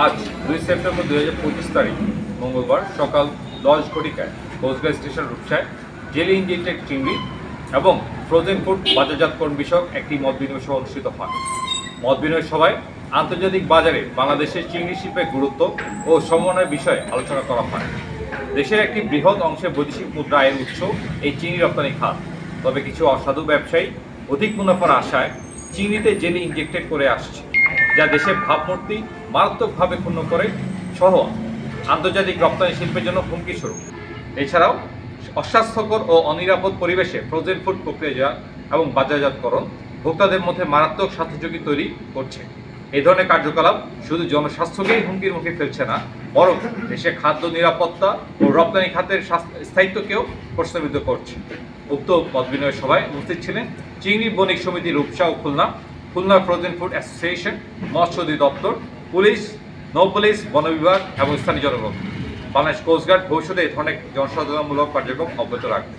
আজ দুই সেপ্টেম্বর দুই হাজার পঁচিশ তারিখ, মঙ্গলবার সকাল দশ ঘটিকায় কোচবিহার স্টেশন রূপসায়, জেলি ইঞ্জিনটেক চিংড়ি এবং ফ্রোজেন ফুড বাজারজাতকরণ বিষয়ক একটি মত বিনিময় সভা অনুষ্ঠিত হয়। মত বিনিময় সভায় আন্তর্জাতিক বাজারে বাংলাদেশের চিংড়ি শিল্পের গুরুত্ব ও সমন্বয়ের বিষয়ে আলোচনা করা হয়। দেশের একটি বৃহৎ অংশে বৈদেশিক মুদ্রা আয়ের উৎস এই চিংড়ি রপ্তানি খাত। তবে কিছু অসাধু ব্যবসায়ী অধিক মুনাফার আশায় চিংড়িতে জেলি ইনজেক্টেড করে আসছে। যা দেশের ভাবমূর্তি মারাত্মকভাবে ক্ষুণ্ণ করে সহ আন্তর্জাতিক রপ্তানি শিল্পের জন্য হুমকি স্বরূপ। এছাড়াও অস্বাস্থ্যকর ও অনিরাপদ পরিবেশে ফ্রোজেন ফুড প্রক্রিয়াজাত এবং বাজারজাতকরণ ভোক্তাদের মধ্যে মারাত্মক স্বাস্থ্যঝুঁকি তৈরি করছে। এই ধরনের কার্যকলাপ শুধু জনস্বাস্থ্যকেই হুমকির মুখে ফেলছে না, বরং দেশে খাদ্য নিরাপত্তা ও রপ্তানি খাতের স্থায়িত্বকেও প্রশ্নবিদ্ধ করছে। উক্ত মত বিনিময় সভায় উপস্থিত ছিলেন চিংড়ি বণিক সমিতি রূপসা ও Khulna Khulna frozen food association মৎস্য অধিদপ্তর পুলিশ নৌ পুলিশ বন বিভাগ এবং স্থানীয় জনগণ। বাংলাদেশ কোস্টগার্ড ভবিষ্যতে এই ধরনের জনসচেতনমূলক কার্যক্রম অব্যাহত রাখবে।